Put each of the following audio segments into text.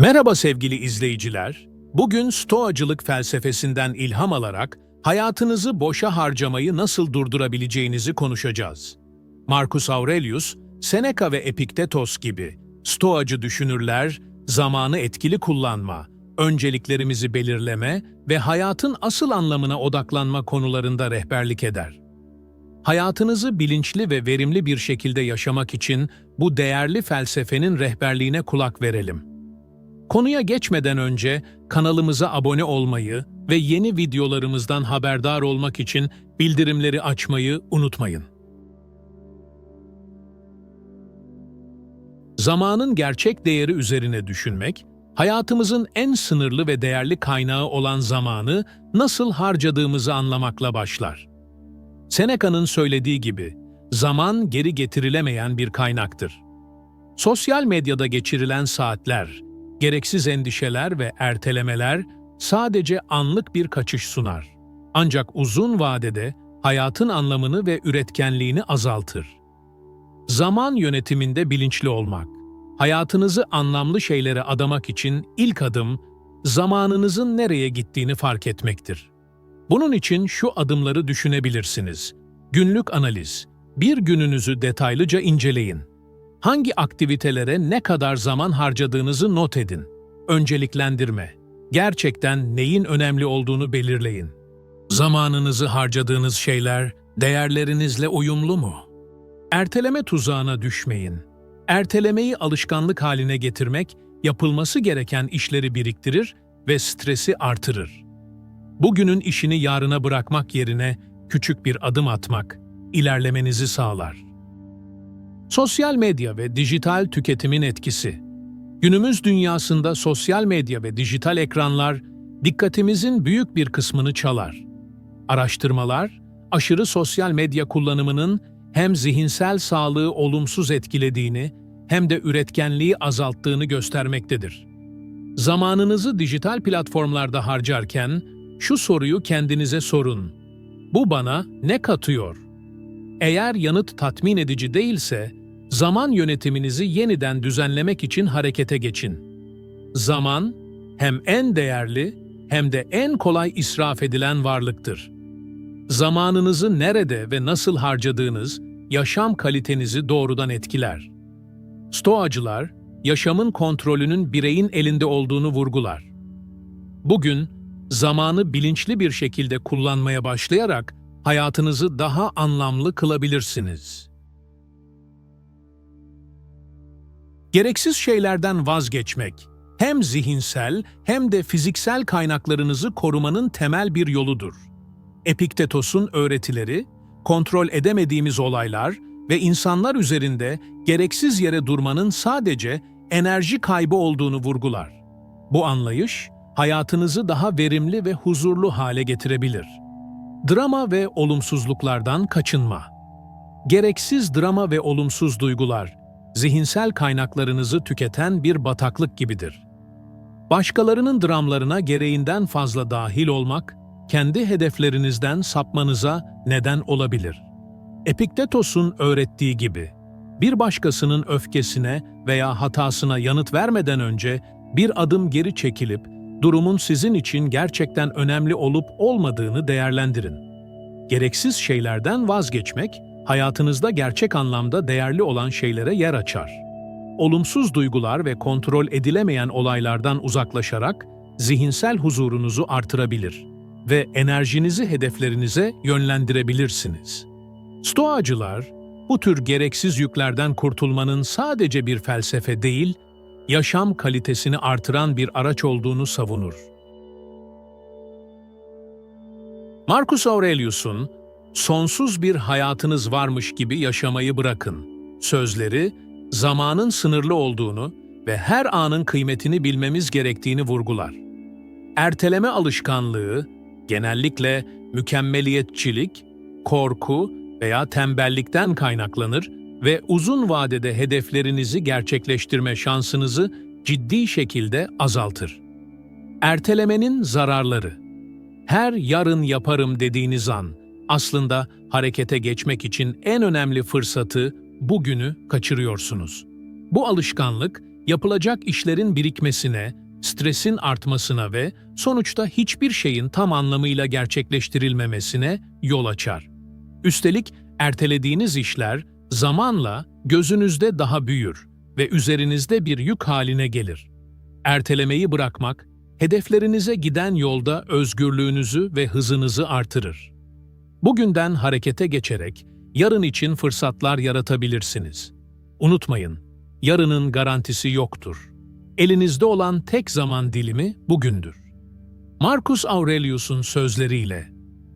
Merhaba sevgili izleyiciler. Bugün Stoacılık felsefesinden ilham alarak hayatınızı boşa harcamayı nasıl durdurabileceğinizi konuşacağız. Marcus Aurelius, Seneca ve Epiktetos gibi Stoacı düşünürler zamanı etkili kullanma, önceliklerimizi belirleme ve hayatın asıl anlamına odaklanma konularında rehberlik eder. Hayatınızı bilinçli ve verimli bir şekilde yaşamak için bu değerli felsefenin rehberliğine kulak verelim. Konuya geçmeden önce kanalımıza abone olmayı ve yeni videolarımızdan haberdar olmak için bildirimleri açmayı unutmayın. Zamanın gerçek değeri üzerine düşünmek, hayatımızın en sınırlı ve değerli kaynağı olan zamanı nasıl harcadığımızı anlamakla başlar. Seneca'nın söylediği gibi, zaman geri getirilemeyen bir kaynaktır. Sosyal medyada geçirilen saatler, gereksiz endişeler ve ertelemeler sadece anlık bir kaçış sunar. Ancak uzun vadede hayatın anlamını ve üretkenliğini azaltır. Zaman yönetiminde bilinçli olmak, hayatınızı anlamlı şeylere adamak için ilk adım, zamanınızın nereye gittiğini fark etmektir. Bunun için şu adımları düşünebilirsiniz. Günlük analiz. Bir gününüzü detaylıca inceleyin. Hangi aktivitelere ne kadar zaman harcadığınızı not edin. Önceliklendirme. Gerçekten neyin önemli olduğunu belirleyin. Zamanınızı harcadığınız şeyler değerlerinizle uyumlu mu? Erteleme tuzağına düşmeyin. Ertelemeyi alışkanlık haline getirmek, yapılması gereken işleri biriktirir ve stresi artırır. Bugünün işini yarına bırakmak yerine küçük bir adım atmak, ilerlemenizi sağlar. Sosyal medya ve dijital tüketimin etkisi. Günümüz dünyasında sosyal medya ve dijital ekranlar dikkatimizin büyük bir kısmını çalar. Araştırmalar, aşırı sosyal medya kullanımının hem zihinsel sağlığı olumsuz etkilediğini hem de üretkenliği azalttığını göstermektedir. Zamanınızı dijital platformlarda harcarken şu soruyu kendinize sorun. Bu bana ne katıyor? Eğer yanıt tatmin edici değilse, zaman yönetiminizi yeniden düzenlemek için harekete geçin. Zaman, hem en değerli hem de en kolay israf edilen varlıktır. Zamanınızı nerede ve nasıl harcadığınız, yaşam kalitenizi doğrudan etkiler. Stoacılar, yaşamın kontrolünün bireyin elinde olduğunu vurgular. Bugün, zamanı bilinçli bir şekilde kullanmaya başlayarak hayatınızı daha anlamlı kılabilirsiniz. Gereksiz şeylerden vazgeçmek, hem zihinsel hem de fiziksel kaynaklarınızı korumanın temel bir yoludur. Epiktetos'un öğretileri, kontrol edemediğimiz olaylar ve insanlar üzerinde gereksiz yere durmanın sadece enerji kaybı olduğunu vurgular. Bu anlayış, hayatınızı daha verimli ve huzurlu hale getirebilir. Drama ve olumsuzluklardan kaçınma. Gereksiz drama ve olumsuz duygular, zihinsel kaynaklarınızı tüketen bir bataklık gibidir. Başkalarının dramlarına gereğinden fazla dahil olmak, kendi hedeflerinizden sapmanıza neden olabilir. Epiktetos'un öğrettiği gibi, bir başkasının öfkesine veya hatasına yanıt vermeden önce bir adım geri çekilip durumun sizin için gerçekten önemli olup olmadığını değerlendirin. Gereksiz şeylerden vazgeçmek, hayatınızda gerçek anlamda değerli olan şeylere yer açar. Olumsuz duygular ve kontrol edilemeyen olaylardan uzaklaşarak zihinsel huzurunuzu artırabilir ve enerjinizi hedeflerinize yönlendirebilirsiniz. Stoacılar, bu tür gereksiz yüklerden kurtulmanın sadece bir felsefe değil, yaşam kalitesini artıran bir araç olduğunu savunur. Marcus Aurelius'un sonsuz bir hayatınız varmış gibi yaşamayı bırakın sözleri zamanın sınırlı olduğunu ve her anın kıymetini bilmemiz gerektiğini vurgular. Erteleme alışkanlığı genellikle mükemmeliyetçilik, korku veya tembellikten kaynaklanır ve uzun vadede hedeflerinizi gerçekleştirme şansınızı ciddi şekilde azaltır. Ertelemenin zararları Her yarın yaparım dediğiniz an, aslında harekete geçmek için en önemli fırsatı, bugünü kaçırıyorsunuz. Bu alışkanlık, yapılacak işlerin birikmesine, stresin artmasına ve sonuçta hiçbir şeyin tam anlamıyla gerçekleştirilmemesine yol açar. Üstelik ertelediğiniz işler zamanla gözünüzde daha büyür ve üzerinizde bir yük haline gelir. Ertelemeyi bırakmak, hedeflerinize giden yolda özgürlüğünüzü ve hızınızı artırır. Bugünden harekete geçerek yarın için fırsatlar yaratabilirsiniz. Unutmayın, yarının garantisi yoktur. Elinizde olan tek zaman dilimi bugündür. Marcus Aurelius'un sözleriyle,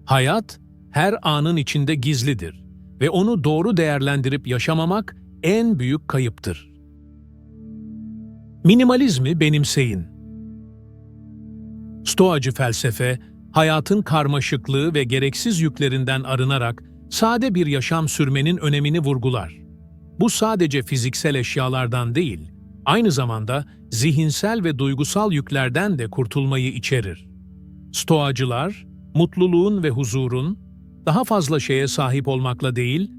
hayat her anın içinde gizlidir ve onu doğru değerlendirip yaşamamak en büyük kayıptır. Minimalizmi benimseyin. Stoacı felsefe, hayatın karmaşıklığı ve gereksiz yüklerinden arınarak sade bir yaşam sürmenin önemini vurgular. Bu sadece fiziksel eşyalardan değil, aynı zamanda zihinsel ve duygusal yüklerden de kurtulmayı içerir. Stoacılar, mutluluğun ve huzurun daha fazla şeye sahip olmakla değil,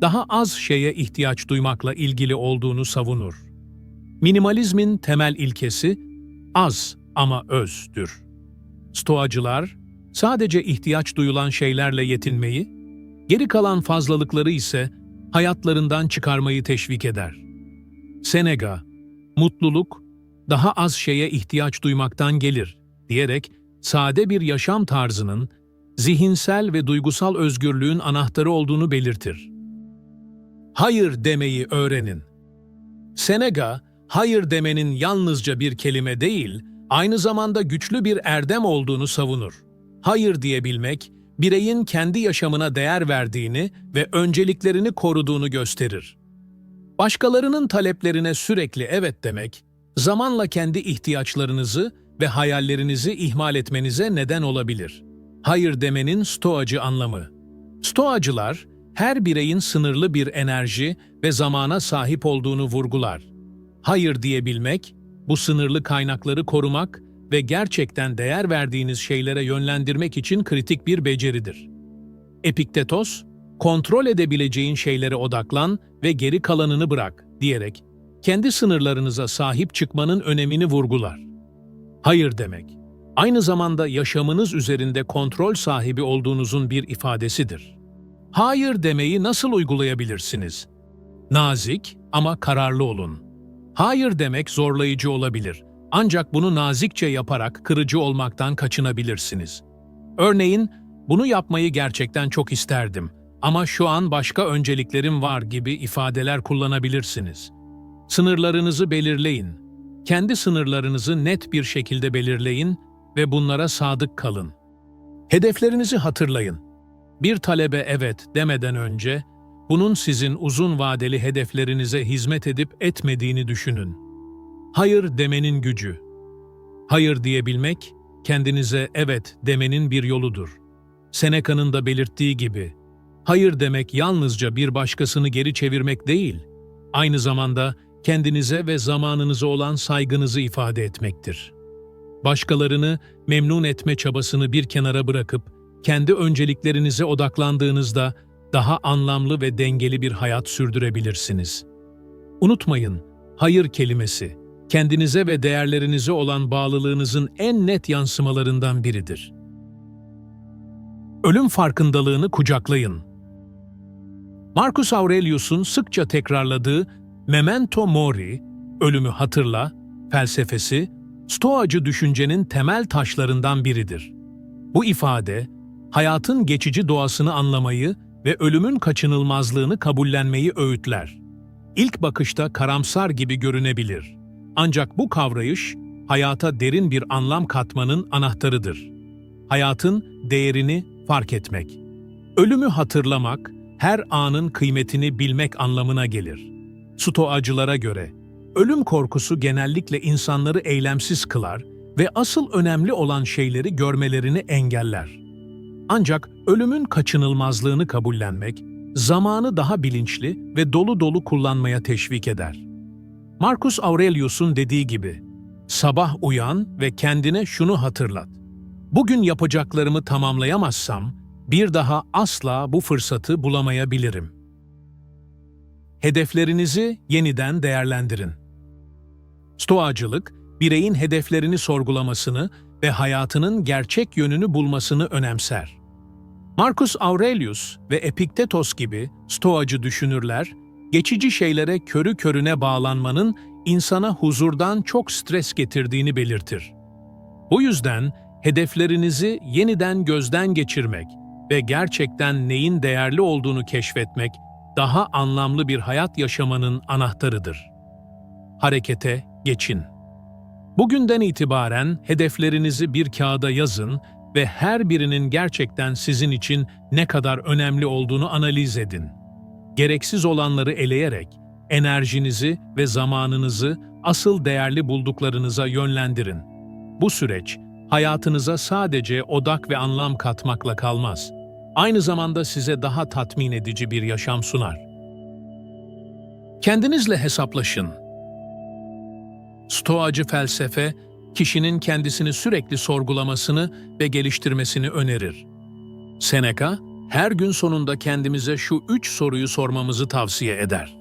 daha az şeye ihtiyaç duymakla ilgili olduğunu savunur. Minimalizmin temel ilkesi az ama özdür. Stoacılar sadece ihtiyaç duyulan şeylerle yetinmeyi, geri kalan fazlalıkları ise hayatlarından çıkarmayı teşvik eder. Seneca, mutluluk daha az şeye ihtiyaç duymaktan gelir diyerek sade bir yaşam tarzının zihinsel ve duygusal özgürlüğün anahtarı olduğunu belirtir. Hayır demeyi öğrenin. Seneca, hayır demenin yalnızca bir kelime değil, aynı zamanda güçlü bir erdem olduğunu savunur. Hayır diyebilmek, bireyin kendi yaşamına değer verdiğini ve önceliklerini koruduğunu gösterir. Başkalarının taleplerine sürekli evet demek, zamanla kendi ihtiyaçlarınızı ve hayallerinizi ihmal etmenize neden olabilir. Hayır demenin stoacı anlamı. Stoacılar, her bireyin sınırlı bir enerji ve zamana sahip olduğunu vurgular. Hayır diyebilmek, bu sınırlı kaynakları korumak ve gerçekten değer verdiğiniz şeylere yönlendirmek için kritik bir beceridir. Epiktetos, kontrol edebileceğin şeylere odaklan ve geri kalanını bırak diyerek kendi sınırlarınıza sahip çıkmanın önemini vurgular. Hayır demek, aynı zamanda yaşamınız üzerinde kontrol sahibi olduğunuzun bir ifadesidir. Hayır demeyi nasıl uygulayabilirsiniz? Nazik ama kararlı olun. Hayır demek zorlayıcı olabilir. Ancak bunu nazikçe yaparak kırıcı olmaktan kaçınabilirsiniz. Örneğin, bunu yapmayı gerçekten çok isterdim ama şu an başka önceliklerim var gibi ifadeler kullanabilirsiniz. Sınırlarınızı belirleyin. Kendi sınırlarınızı net bir şekilde belirleyin ve bunlara sadık kalın. Hedeflerinizi hatırlayın. Bir talebe evet demeden önce, bunun sizin uzun vadeli hedeflerinize hizmet edip etmediğini düşünün. Hayır demenin gücü. Hayır diyebilmek, kendinize evet demenin bir yoludur. Seneca'nın da belirttiği gibi, hayır demek yalnızca bir başkasını geri çevirmek değil, aynı zamanda kendinize ve zamanınıza olan saygınızı ifade etmektir. Başkalarını memnun etme çabasını bir kenara bırakıp, kendi önceliklerinize odaklandığınızda daha anlamlı ve dengeli bir hayat sürdürebilirsiniz. Unutmayın, hayır kelimesi, kendinize ve değerlerinize olan bağlılığınızın en net yansımalarından biridir. Ölüm farkındalığını kucaklayın. Marcus Aurelius'un sıkça tekrarladığı memento mori, ölümü hatırla, felsefesi, Stoacı düşüncenin temel taşlarından biridir. Bu ifade, hayatın geçici doğasını anlamayı ve ölümün kaçınılmazlığını kabullenmeyi öğütler. İlk bakışta karamsar gibi görünebilir. Ancak bu kavrayış, hayata derin bir anlam katmanın anahtarıdır. Hayatın değerini fark etmek. Ölümü hatırlamak, her anın kıymetini bilmek anlamına gelir. Stoacılara göre, ölüm korkusu genellikle insanları eylemsiz kılar ve asıl önemli olan şeyleri görmelerini engeller. Ancak ölümün kaçınılmazlığını kabullenmek, zamanı daha bilinçli ve dolu dolu kullanmaya teşvik eder. Marcus Aurelius'un dediği gibi, sabah uyan ve kendine şunu hatırlat. Bugün yapacaklarımı tamamlayamazsam, bir daha asla bu fırsatı bulamayabilirim. Hedeflerinizi yeniden değerlendirin. Stoacılık, bireyin hedeflerini sorgulamasını ve hayatının gerçek yönünü bulmasını önemser. Marcus Aurelius ve Epiktetos gibi stoacı düşünürler, geçici şeylere körü körüne bağlanmanın insana huzurdan çok stres getirdiğini belirtir. Bu yüzden hedeflerinizi yeniden gözden geçirmek ve gerçekten neyin değerli olduğunu keşfetmek daha anlamlı bir hayat yaşamanın anahtarıdır. Harekete geçin. Bugünden itibaren hedeflerinizi bir kağıda yazın ve her birinin gerçekten sizin için ne kadar önemli olduğunu analiz edin. Gereksiz olanları eleyerek enerjinizi ve zamanınızı asıl değerli bulduklarınıza yönlendirin. Bu süreç hayatınıza sadece odak ve anlam katmakla kalmaz. Aynı zamanda size daha tatmin edici bir yaşam sunar. Kendinizle hesaplaşın. Stoacı felsefe, kişinin kendisini sürekli sorgulamasını ve geliştirmesini önerir. Seneca, her gün sonunda kendimize şu üç soruyu sormamızı tavsiye eder.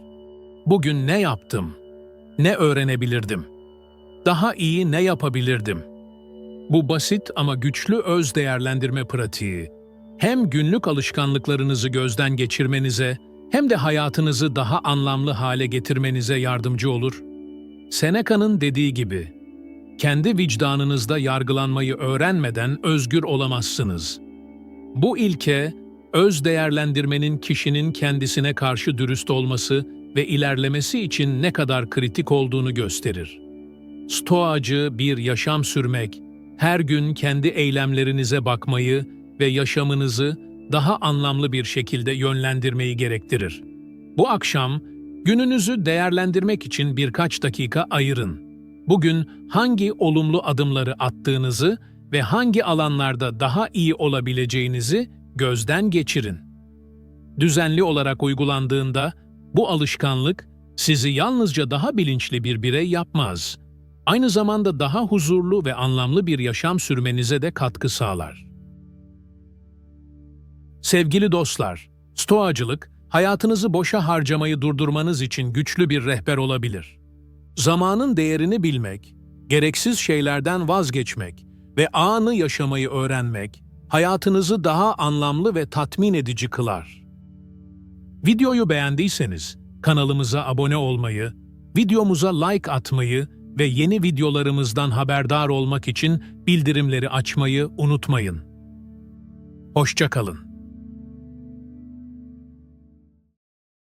Bugün ne yaptım? Ne öğrenebilirdim? Daha iyi ne yapabilirdim? Bu basit ama güçlü öz değerlendirme pratiği, hem günlük alışkanlıklarınızı gözden geçirmenize hem de hayatınızı daha anlamlı hale getirmenize yardımcı olur. Seneca'nın dediği gibi, kendi vicdanınızda yargılanmayı öğrenmeden özgür olamazsınız. Bu ilke, öz değerlendirmenin kişinin kendisine karşı dürüst olması ve ilerlemesi için ne kadar kritik olduğunu gösterir. Stoacı bir yaşam sürmek, her gün kendi eylemlerinize bakmayı ve yaşamınızı daha anlamlı bir şekilde yönlendirmeyi gerektirir. Bu akşam gününüzü değerlendirmek için birkaç dakika ayırın. Bugün hangi olumlu adımları attığınızı ve hangi alanlarda daha iyi olabileceğinizi gözden geçirin. Düzenli olarak uygulandığında bu alışkanlık sizi yalnızca daha bilinçli bir birey yapmaz. Aynı zamanda daha huzurlu ve anlamlı bir yaşam sürmenize de katkı sağlar. Sevgili dostlar, stoacılık, hayatınızı boşa harcamayı durdurmanız için güçlü bir rehber olabilir. Zamanın değerini bilmek, gereksiz şeylerden vazgeçmek ve anı yaşamayı öğrenmek, hayatınızı daha anlamlı ve tatmin edici kılar. Videoyu beğendiyseniz kanalımıza abone olmayı, videomuza like atmayı ve yeni videolarımızdan haberdar olmak için bildirimleri açmayı unutmayın. Hoşçakalın.